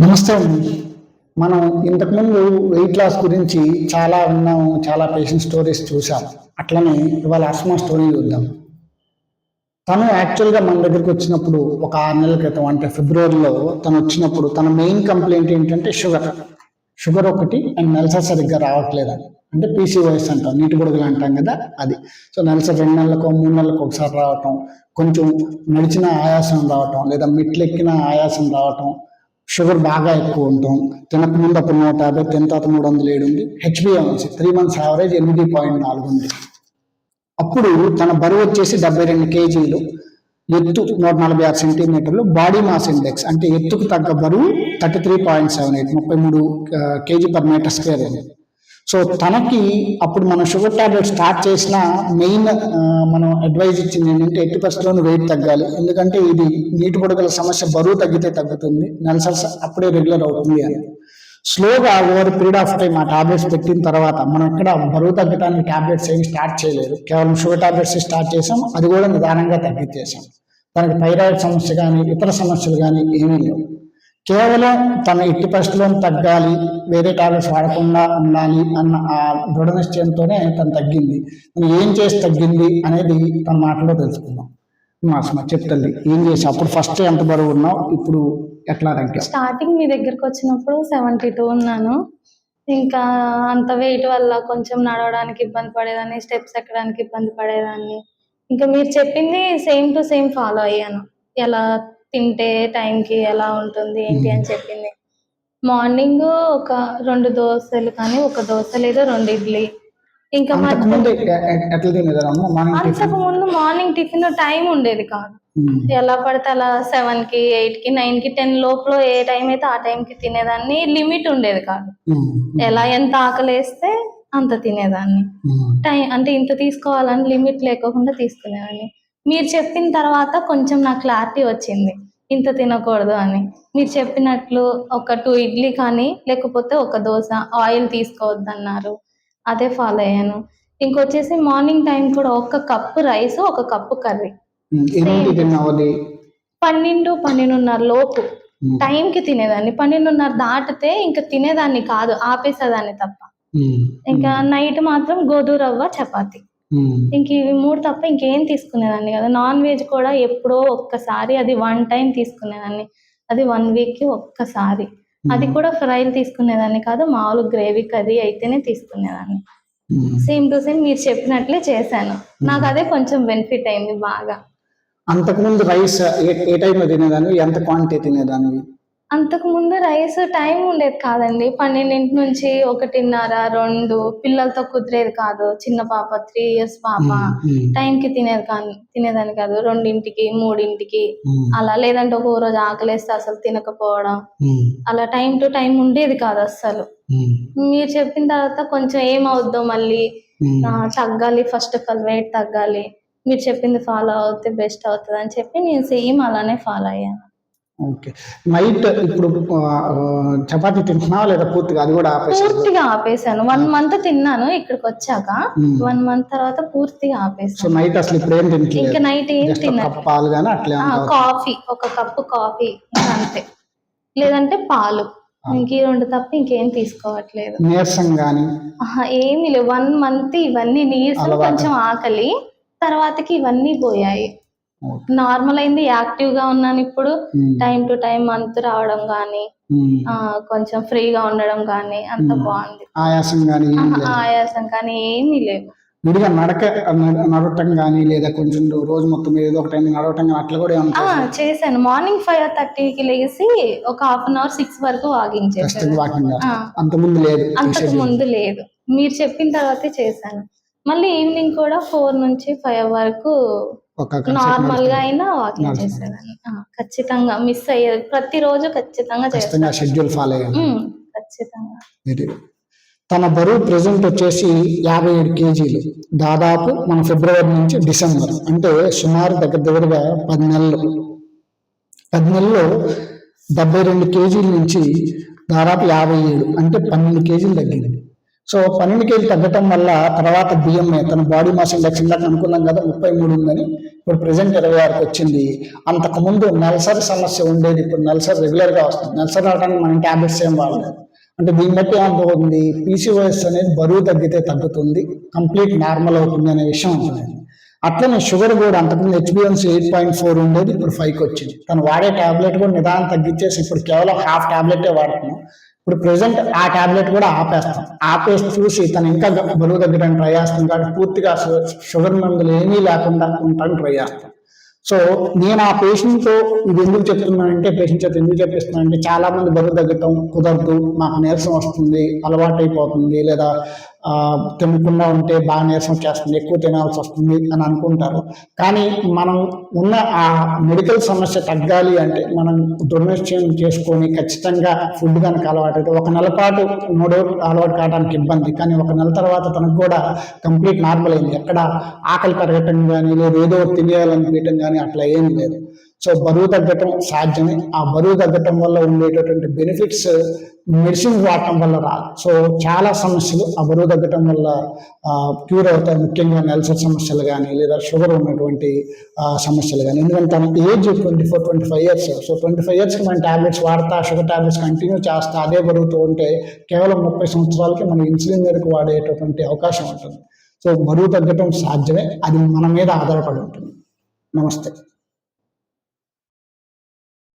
నమస్తే అండి. మనం ఇంతకుముందు వెయిట్ లాస్ గురించి చాలా విన్నాము చాలా పేషెంట్ స్టోరీస్ చూసాం అట్లనే ఇవాళ అస్మా స్టోరీ చూద్దాం. తను యాక్చువల్గా మన దగ్గరికి వచ్చినప్పుడు ఒక ఆరు నెలల క్రితం అంటే ఫిబ్రవరిలో తను వచ్చినప్పుడు తన మెయిన్ కంప్లైంట్ ఏంటంటే షుగర్ షుగర్ ఒకటి అండ్ నెలసరి సరిగ్గా రావట్లేదని అంటే పీసీఓఎస్ అంటాం నీటి గొడుగులు అంటాం కదా అది. సో నెలసరి రెండు నెలలకు మూడు నెలలకు ఒకసారి రావటం కొంచెం నడిచిన ఆయాసం రావటం లేదా మెట్లెక్కిన ఆయాసం రావటం షుగర్ బాగా ఎక్కువ ఉంటాం తినకముందు అప్పుడు నూట యాభై తిన తర్వాత మూడు వందలు ఏడు ఉంది. హెచ్బిఎంసి త్రీ మంత్స్ యావరేజ్ ఎనిమిది పాయింట్ నాలుగు ఉంది. అప్పుడు తన బరువు వచ్చేసి డెబ్బై రెండు కేజీలు. ఎత్తు నూట నలభై ఆరు సెంటీమీటర్లు. బాడీ మాస్ ఇండెక్స్ అంటే ఎత్తుకు తగ్గ బరువు thirty three point seven eight ముప్పై మూడు కేజీ పర్ మీటర్ స్క్వేర్ ఉంది సో తనకి అప్పుడు మనం షుగర్ టాబ్లెట్ స్టార్ట్ చేసిన మెయిన్ మనం అడ్వైజ్ ఇచ్చింది ఏంటంటే ఎట్టి పరిస్థితుల్లోనూ వెయిట్ తగ్గాలి. ఎందుకంటే ఇది నీటి పొడగల సమస్య బరువు తగ్గితే తగ్గుతుంది నెలసల్స్ అప్పుడే రెగ్యులర్ అవుతుంది అని. స్లోగా ఓవర్ పీరియడ్ ఆఫ్ టైం ఆ టాబ్లెట్స్ పెట్టిన తర్వాత మనం ఎక్కడ బరువు తగ్గడానికి టాబ్లెట్స్ ఏమి స్టార్ట్ చేయలేదు. కేవలం షుగర్ టాబ్లెట్స్ స్టార్ట్ చేసాం అది కూడా నిదానంగా తగ్గించేసాం. తనకి థైరాయిడ్ సమస్య కానీ ఇతర సమస్యలు కానీ ఏమీ లేవు. కేవలం తన ఎట్టి పరిస్థితుల్లో తగ్గాలి వేరే టాబ్లెట్స్ వాడకుండా ఉండాలి అన్న ఆ దృఢ నిశ్చయంతోనే తను తగ్గింది. తను ఏం చేసి తగ్గింది అనేది తన మాటలో తెలుసుకుందాం. మాసమ చెప్తుంది ఏం చేసి అప్పుడు ఫస్ట్ ఎంత బరువు ఉన్నావు? ఇప్పుడు ఎట్లా తగ్గావు స్టార్టింగ్ మీ దగ్గరకు వచ్చినప్పుడు సెవెంటీ టూ ఉన్నాను. ఇంకా అంత వెయిట్ వల్ల కొంచెం నడవడానికి ఇబ్బంది పడేదాన్ని స్టెప్స్ ఎక్కడానికి ఇబ్బంది పడేదాన్ని. ఇంకా మీరు చెప్పింది సేమ్ టు సేమ్ ఫాలో అయ్యాను. ఎలా తింటే టైంకి ఎలా ఉంటుంది ఏంటి అని చెప్పింది. మార్నింగ్ ఒక రెండు దోశలు కానీ ఒక దోశ లేదా రెండు ఇడ్లీ. ఇంకా అంతకు ముందు మార్నింగ్ టిఫిన్ టైం ఉండేది కాదు. ఎలా పడితే అలా సెవెన్కి ఎయిట్కి నైన్కి టెన్ లోపల ఏ టైం అయితే ఆ టైం కి తినేదాన్ని. లిమిట్ ఉండేది కాదు. ఎలా ఎంత ఆకలి వేస్తే అంత తినేదాన్ని. టైం అంటే ఇంత తీసుకోవాలని లిమిట్ లేకోకుండా తీసుకునేదాన్ని మీరు చెప్పిన తర్వాత కొంచెం నాకు క్లారిటీ వచ్చింది. ఇంత తినకూడదు అని. మీరు చెప్పినట్లు ఒక టూ ఇడ్లీ కానీ లేకపోతే ఒక దోశ ఆయిల్ తీసుకోవద్దన్నారు. అదే ఫాలో అయ్యాను. ఇంకొచ్చేసి మార్నింగ్ టైం కూడా ఒక కప్పు రైస్ ఒక కప్పు కర్రీ. పన్నెండు పన్నెండున్నర లోపు. టైంకి తినేదాన్ని. పన్నెండున్నర దాటితే ఇంకా తినేదాన్ని కాదు ఆపేసేదాన్ని తప్ప. ఇంకా నైట్ మాత్రం గోధుమ రవ్వ చపాతి. ఇంక ఇవి మూడు తప్ప ఇంకేం తీసుకునేదాన్ని కదా. నాన్ వెజ్ కూడా ఎప్పుడో ఒక్కసారి అది వన్ టైం తీసుకునేదాన్ని. అది వన్ వీక్కి ఒక్కసారి. అది కూడా ఫ్రైలు తీసుకునేదాన్ని కాదు మామూలు గ్రేవీ కర్రీ అయితేనే తీసుకునేదాన్ని. సేమ్ టు సేమ్ మీరు చెప్పినట్లే చేశాను. నాకు అదే కొంచెం బెనిఫిట్ అయింది బాగా. అంతకుముందు రైస్ ఏ- టైంలో తినేదాన్ని? ఎంత క్వాంటిటీ తినేదానివి? అంతకు ముందు రైస్ టైం ఉండేది కాదండి. పన్నెండింటి నుంచి ఒకటిన్నర రెండు పిల్లలతో కుదిరేది కాదు. చిన్న పాప త్రీ ఇయర్స్ పాప టైంకి తినేది కాదు తినేదాన్ని కాదు. రెండింటికి మూడింటికి అలా లేదంటే ఒక రోజు ఆకలేస్తే అసలు తినకపోవడం. అలా టైం టు టైం ఉండేది కాదు అస్సలు. మీరు చెప్పిన తర్వాత కొంచెం ఏమవుద్దో మళ్ళీ తగ్గాలి. ఫస్ట్ ఆఫ్ ఆల్ వెయిట్ తగ్గాలి. మీరు చెప్పింది ఫాలో అవుతే బెస్ట్ అవుతుంది అని చెప్పి నేను సేమ్ అలానే ఫాలో అయ్యాను. ఓకే. నైట్ ఇప్పుడు చపాతీ తింటున్నావా లేదా పూర్తిగా? అది కూడా పూర్తిగా ఆపేసాను. వన్ మంత్ తిన్నాను ఇక్కడికి వచ్చాక. వన్ మంత్ తర్వాత పూర్తిగా సో ఆపేసాను నైట్ అసలు ఇప్పుడు ఏం తింటలేదు ఇంకా నైట్ ఏం జస్ట్ తినను కప్ పాలు కానీ అట్లే కాఫీ ఒక కప్పు కాఫీ అంతే లేదంటే పాలు. ఇంక రెండు తప్ప ఇంకేం తీసుకోవట్లేదు. నీరసం ఆహా, ఏమీ లేవు. వన్ మంత్ ఇవన్నీ నీరసం. కొంచెం ఆకలి. తర్వాతకి ఇవన్నీ పోయాయి. నార్మల్ అయింది యాక్టివ్గా ఉన్నాను ఇప్పుడు. టైం టు టైం మంత్ రావడం ఆ, కొంచెం ఫ్రీగా ఉండడం కానీ అంత. బాగుంది. ఆయాసం లేదు. ఆయాసం కానీ ఏమీ లేవు విడిగా నడక నడ- నడవటం కానీ లేదా కొంచెం రోజు మొత్తం ఏదో ఒక టైం నడవటం కానీ అట్లా కూడా చేశాను. మార్నింగ్ ఫైవ్ థర్టీకి లేచి ఒక హాఫ్ అన్ అవర్ సిక్స్ వరకు వాకింగ్ చేశాను. వాకింగ్. అంత ముందు లేదు అంతకు. ముందు లేదు. మీరు చెప్పిన తర్వాతే చేశాను. మళ్ళీ ఈవినింగ్ కూడా ఫోర్ నుంచి ఫైవ్ వరకు నార్మల్గా. అయినా వాకింగ్. చేసేదాన్ని. ఖచ్చితంగా మిస్ అయ్యేది. ప్రతిరోజు ఖచ్చితంగా చేస్తాను. షెడ్యూల్ ఫాలో అయ్యాను. ఖచ్చితంగా. తన బరువు ప్రెసెంట్ వచ్చేసి యాభై ఏడు కేజీలు. దాదాపు మన ఫిబ్రవరి నుంచి డిసెంబర్ అంటే సుమారు దగ్గర దగ్గరగా పది నెలలు. పది నెలల్లో డెబ్బై రెండు కేజీల నుంచి దాదాపు యాభై ఏడు అంటే పన్నెండు కేజీలు తగ్గింది. సో పన్నెండు కేజీ తగ్గటం వల్ల తర్వాత బియ్యం తన బాడీ మాస్ ఇండెక్స్ ఇందాక అనుకున్నాం కదా ముప్పై మూడు ఉందని. ఇప్పుడు ప్రజెంట్ ఇరవై ఆరుకి వచ్చింది. అంతకుముందు నెలసరి సమస్య ఉండేది. ఇప్పుడు నెలసరి రెగ్యులర్గా వస్తుంది. నెలసరి రావడానికి మనం ట్యాబ్లెట్స్ ఏం వాడలేదు. అంటే దీన్ని బట్టి ఏమవుతుంది పీసీఓఎస్ అనేది బరువు తగ్గితే తగ్గుతుంది కంప్లీట్ నార్మల్ అవుతుంది అనే విషయం ఉంటుంది అట్లనే షుగర్ కూడా అంతకుముందు హెచ్బిఎన్సీ ఎయిట్ పాయింట్ ఫోర్ ఉండేది ఇప్పుడు ఫైవ్కి వచ్చింది. తను వాడే టాబ్లెట్ కూడా నిదానం తగ్గించేసి ఇప్పుడు కేవలం హాఫ్ ట్యాబ్లెటే వాడుతున్నాం. ఇప్పుడు ప్రెసెంట్ ఆ టాబ్లెట్ కూడా ఆపేస్తాం. ఆపేసి చూసి తను ఇంకా బరువు తగ్గడానికి ట్రై చేస్తుంది కాబట్టి పూర్తిగా షుగర్ మందులు ఏమీ లేకుండా ఉండడానికి ట్రై చేస్తాం. సో నేను ఆ పేషెంట్తో ఇది ఎందుకు చెప్తున్నానంటే పేషెంట్ చేత ఎందుకు చెప్పిస్తున్నానంటే చాలా మంది బరువు తగ్గటం కుదరదు మాకు నీరసం వస్తుంది అలవాటు అయిపోతుంది లేదా తినకుండా ఉంటే బాగా నీరసం చేస్తుంది ఎక్కువ తినాల్సి వస్తుంది అని అనుకుంటారు. కానీ మనం ఉన్న ఆ మెడికల్ సమస్య తగ్గాలి అంటే మనం దుర్నిశ్చయం చేసుకొని ఖచ్చితంగా ఫుడ్ కనుక అలవాటు అయితే ఒక నెల పాటు మూడో అలవాటు కావడానికి ఇబ్బంది. కానీ ఒక నెల తర్వాత తనకు కూడా కంప్లీట్ నార్మల్ అయింది. ఎక్కడ ఆకలి పెరగటం కానీ లేదు ఏదో తినేయాలనిపించడం కానీ అట్లా ఏం లేదు. సో బరువు తగ్గటం సాధ్యమే. ఆ బరువు తగ్గటం వల్ల ఉండేటటువంటి బెనిఫిట్స్ మెడిసిన్ వాడటం వల్ల రాదు. సో చాలా సమస్యలు ఆ బరువు తగ్గటం వల్ల క్యూర్ అవుతాయి. ముఖ్యంగా నెల్సర్ సమస్యలు కానీ లేదా షుగర్ ఉన్నటువంటి సమస్యలు కానీ ఎందుకంటే తన age twenty four twenty five years so twenty five ఇయర్స్కి మనం టాబ్లెట్స్ వాడతా షుగర్ టాబ్లెట్స్ కంటిన్యూ చేస్తా అదే బరువుతో ఉంటే కేవలం ముప్పై సంవత్సరాలకి మనం ఇన్సులిన్ మేరకు వాడేటటువంటి అవకాశం ఉంటుంది. సో బరువు తగ్గటం సాధ్యమే. అది మన మీద ఆధారపడి ఉంటుంది. నమస్తే.